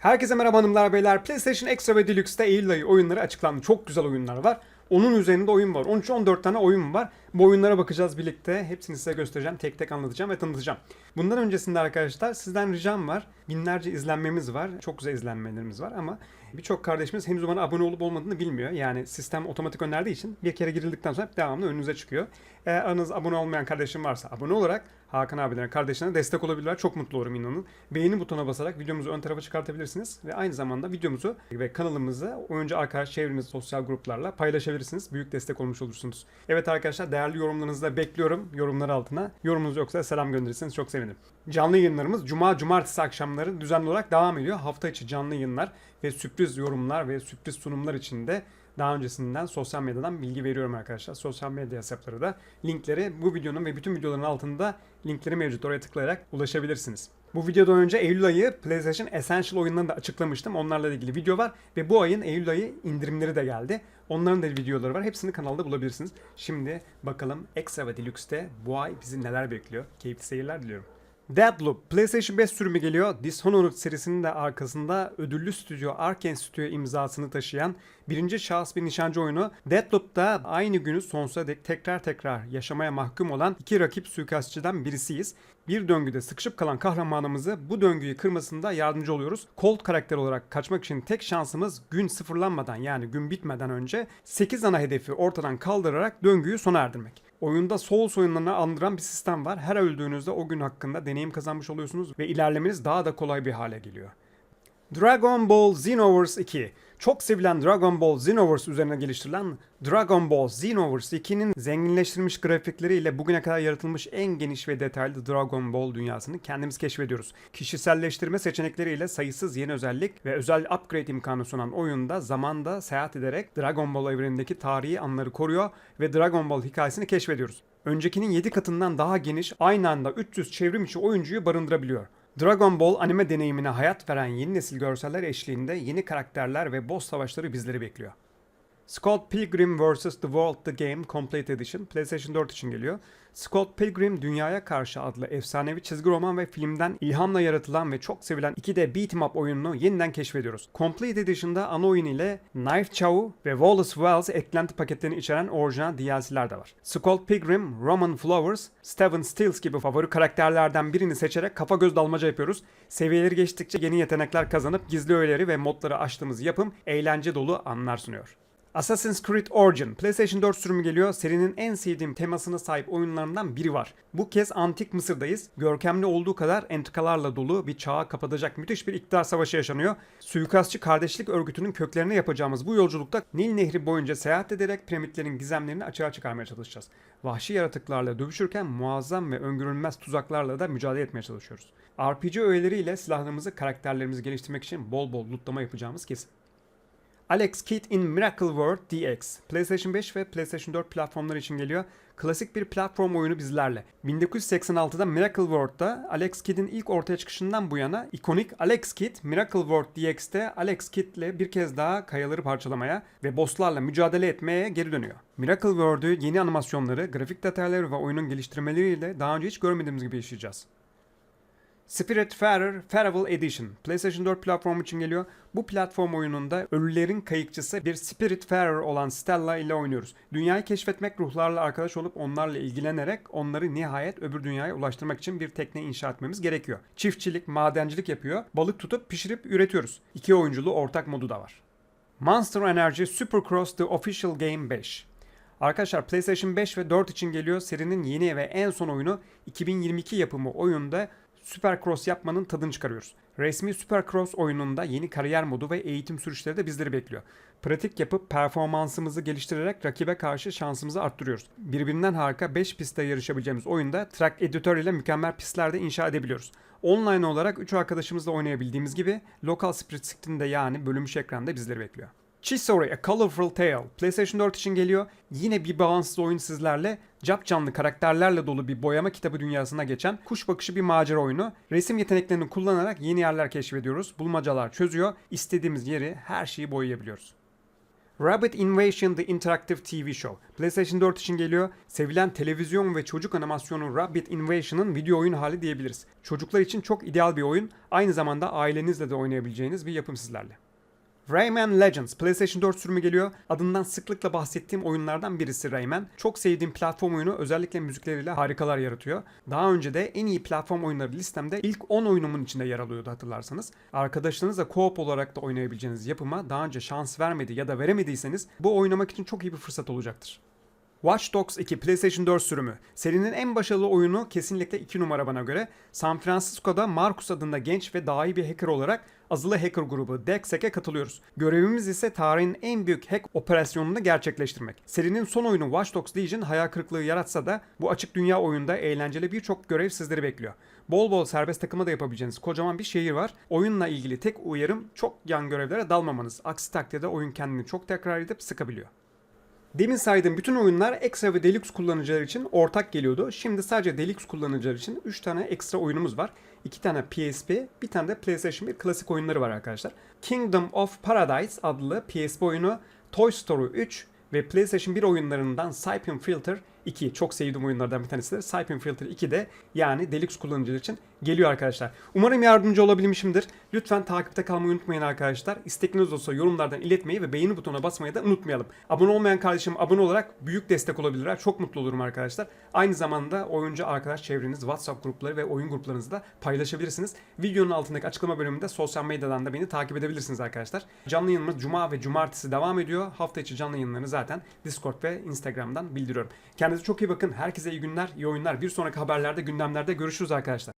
Herkese merhaba hanımlar beyler. PlayStation Extra ve Deluxe'da Eylül ayı oyunları açıklandı. Çok güzel oyunlar var. Onun üzerinde oyun var. 13-14 tane oyun var. Bu oyunlara bakacağız birlikte. Hepsini size göstereceğim. Tek tek anlatacağım ve tanıtacağım. Bundan öncesinde arkadaşlar sizden ricam var. Binlerce izlenmemiz var. Çok güzel izlenmelerimiz var ama birçok kardeşimiz henüz bana abone olup olmadığını bilmiyor. Yani sistem otomatik önerdiği için bir kere girildikten sonra devamlı önünüze çıkıyor. Eğer aranızda abone olmayan kardeşim varsa abone olarak Hakan abilerine, kardeşlerine destek olabilirler. Çok mutlu olurum inanın. Beğeni butonuna basarak videomuzu ön tarafa çıkartabilirsiniz. Ve aynı zamanda videomuzu ve kanalımızı oyuncu arkadaş çevreniz, sosyal gruplarla paylaşabilirsiniz. Büyük destek olmuş olursunuz. Evet arkadaşlar değerli yorumlarınızı da bekliyorum yorumlar altına. Yorumunuz yoksa selam gönderirseniz çok sevinirim. Canlı yayınlarımız Cuma, Cumartesi akşamları düzenli olarak devam ediyor. Hafta içi canlı yayınlar ve sürpriz yorumlar ve sürpriz sunumlar için de daha öncesinden sosyal medyadan bilgi veriyorum arkadaşlar. Sosyal medya hesapları da linkleri bu videonun ve bütün videoların altında linkleri mevcut. Oraya tıklayarak ulaşabilirsiniz. Bu videodan önce Eylül ayı PlayStation Essential oyunlarını da açıklamıştım. Onlarla ilgili video var ve bu ayın Eylül ayı indirimleri de geldi. Onların da videoları var. Hepsini kanalda bulabilirsiniz. Şimdi bakalım Extra ve Deluxe'de bu ay bizi neler bekliyor. Keyifli seyirler diliyorum. Deadloop PlayStation 5 sürümü geliyor. Dishonored serisinin de arkasında ödüllü stüdyo Arkane Studio imzasını taşıyan birinci şahıs bir nişancı oyunu. Deadloop'ta aynı günü sonsuza dek tekrar tekrar yaşamaya mahkum olan iki rakip suikastçıdan birisiyiz. Bir döngüde sıkışıp kalan kahramanımızı bu döngüyü kırmasında yardımcı oluyoruz. Colt karakter olarak kaçmak için tek şansımız gün sıfırlanmadan yani gün bitmeden önce 8 ana hedefi ortadan kaldırarak döngüyü sona erdirmek. Oyunda Souls oyunlarına andıran bir sistem var. Her öldüğünüzde o gün hakkında deneyim kazanmış oluyorsunuz ve ilerlemeniz daha da kolay bir hale geliyor. Dragon Ball Xenoverse 2 çok sevilen Dragon Ball Xenoverse üzerine geliştirilen Dragon Ball Xenoverse 2'nin zenginleştirilmiş grafikleriyle bugüne kadar yaratılmış en geniş ve detaylı Dragon Ball dünyasını kendimiz keşfediyoruz. Kişiselleştirme seçenekleriyle sayısız yeni özellik ve özel upgrade imkanı sunan oyunda zamanda seyahat ederek Dragon Ball evrenindeki tarihi anları koruyor ve Dragon Ball hikayesini keşfediyoruz. Öncekinin 7 katından daha geniş, aynı anda 300 çevrim içi oyuncuyu barındırabiliyor. Dragon Ball anime deneyimine hayat veren yeni nesil görseller eşliğinde yeni karakterler ve boss savaşları bizleri bekliyor. Scott Pilgrim vs. The World The Game Complete Edition PlayStation 4 için geliyor. Scott Pilgrim Dünyaya Karşı adlı efsanevi çizgi roman ve filmden ilhamla yaratılan ve çok sevilen 2D beat'em up oyununu yeniden keşfediyoruz. Complete Edition'da ana oyun ile Knife Chow ve Wallace Wells eklenti paketlerini içeren orijinal DLC'ler de var. Scott Pilgrim, Roman Flowers, Steven Stills gibi favori karakterlerden birini seçerek kafa göz dalmaca yapıyoruz. Seviyeleri geçtikçe yeni yetenekler kazanıp gizli öğeleri ve modları açtığımız yapım eğlence dolu anlar sunuyor. Assassin's Creed Origin PlayStation 4 sürümü geliyor. Serinin en sevdiğim temasına sahip oyunlarından biri var. Bu kez antik Mısır'dayız. Görkemli olduğu kadar entrikalarla dolu bir çağa kapatacak müthiş bir iktidar savaşı yaşanıyor. Suikastçı kardeşlik örgütünün köklerine yapacağımız bu yolculukta Nil Nehri boyunca seyahat ederek piramitlerin gizemlerini açığa çıkarmaya çalışacağız. Vahşi yaratıklarla dövüşürken muazzam ve öngörülmez tuzaklarla da mücadele etmeye çalışıyoruz. RPG öğeleriyle silahlarımızı, karakterlerimizi geliştirmek için bol bol lootlama yapacağımız kesin. Alex Kidd in Miracle World DX. PlayStation 5 ve PlayStation 4 platformları için geliyor. Klasik bir platform oyunu bizlerle. 1986'da Miracle World'da Alex Kidd'in ilk ortaya çıkışından bu yana ikonik Alex Kidd Miracle World DX'te Alex Kidd ile bir kez daha kayaları parçalamaya ve bosslarla mücadele etmeye geri dönüyor. Miracle World'ü yeni animasyonları, grafik detayları ve oyunun geliştirmeleriyle daha önce hiç görmediğimiz gibi yaşayacağız. Spiritfarer Farewell Edition PlayStation 4 platformu için geliyor. Bu platform oyununda ölülerin kayıkçısı bir Spiritfarer olan Stella ile oynuyoruz. Dünyayı keşfetmek, ruhlarla arkadaş olup onlarla ilgilenerek onları nihayet öbür dünyaya ulaştırmak için bir tekne inşa etmemiz gerekiyor. Çiftçilik, madencilik yapıyor. Balık tutup pişirip üretiyoruz. İki oyunculu ortak modu da var. Monster Energy Supercross The Official Game 5 Arkadaşlar PlayStation 5 ve 4 için geliyor. Serinin yeni ve en son oyunu 2022 yapımı oyunda Supercross yapmanın tadını çıkarıyoruz. Resmi Supercross oyununda yeni kariyer modu ve eğitim sürüşleri de bizleri bekliyor. Pratik yapıp performansımızı geliştirerek rakibe karşı şansımızı arttırıyoruz. Birbirinden harika 5 pistte yarışabileceğimiz oyunda track editör ile mükemmel pistlerde inşa edebiliyoruz. Online olarak 3 arkadaşımızla oynayabildiğimiz gibi Local Split Screen'de yani bölünmüş ekranda bizleri bekliyor. Chisory A Colorful Tale PlayStation 4 için geliyor. Yine bir bağımsız oyun sizlerle cap canlı karakterlerle dolu bir boyama kitabı dünyasına geçen kuş bakışı bir macera oyunu. Resim yeteneklerini kullanarak yeni yerler keşfediyoruz. Bulmacalar çözüyor. İstediğimiz yeri her şeyi boyayabiliyoruz. Rabbit Invasion The Interactive TV Show. PlayStation 4 için geliyor. Sevilen televizyon ve çocuk animasyonu Rabbit Invasion'ın video oyun hali diyebiliriz. Çocuklar için çok ideal bir oyun. Aynı zamanda ailenizle de oynayabileceğiniz bir yapım sizlerle. Rayman Legends PlayStation 4 sürümü geliyor. Adından sıklıkla bahsettiğim oyunlardan birisi Rayman. Çok sevdiğim platform oyunu özellikle müzikleriyle harikalar yaratıyor. Daha önce de en iyi platform oyunları listemde ilk 10 oyunumun içinde yer alıyordu hatırlarsanız. Arkadaşlarınızla co-op olarak da oynayabileceğiniz yapıma daha önce şans vermedi ya da veremediyseniz bu oynamak için çok iyi bir fırsat olacaktır. Watch Dogs 2 PlayStation 4 sürümü. Serinin en başarılı oyunu kesinlikle 2 numara bana göre. San Francisco'da Marcus adında genç ve dahi bir hacker olarak azılı hacker grubu DexEC'e katılıyoruz. Görevimiz ise tarihin en büyük hack operasyonunu gerçekleştirmek. Serinin son oyunu Watch Dogs Legion hayal kırıklığı yaratsa da bu açık dünya oyunda eğlenceli birçok görev sizleri bekliyor. Bol bol serbest takıma da yapabileceğiniz kocaman bir şehir var. Oyunla ilgili tek uyarım çok yan görevlere dalmamanız. Aksi takdirde oyun kendini çok tekrar edip sıkabiliyor. Demin saydığım bütün oyunlar ekstra ve deluxe kullanıcılar için ortak geliyordu. Şimdi sadece deluxe kullanıcılar için 3 tane ekstra oyunumuz var. 2 tane PSP, bir tane de PlayStation 1 klasik oyunları var arkadaşlar. Kingdom of Paradise adlı PSP oyunu, Toy Story 3 ve PlayStation 1 oyunlarından Siphon Filter 2 çok sevdiğim oyunlardan bir tanesidir. Siphon Filter 2 de yani Deluxe kullanıcılar için geliyor arkadaşlar. Umarım yardımcı olabilmişimdir. Lütfen takipte kalmayı unutmayın arkadaşlar. İstekiniz olsa yorumlardan iletmeyi ve beğeni butonuna basmayı da unutmayalım. Abone olmayan kardeşim abone olarak büyük destek olabilirler. Çok mutlu olurum arkadaşlar. Aynı zamanda oyuncu arkadaş çevreniz, WhatsApp grupları ve oyun gruplarınızda paylaşabilirsiniz. Videonun altındaki açıklama bölümünde sosyal medyadan da beni takip edebilirsiniz arkadaşlar. Canlı yayınımız Cuma ve Cumartesi devam ediyor. Hafta içi canlı yayınlarını zaten Discord ve Instagram'dan bildiriyorum. Kendinize çok iyi bakın. Herkese iyi günler, iyi oyunlar. Bir sonraki haberlerde, gündemlerde görüşürüz arkadaşlar.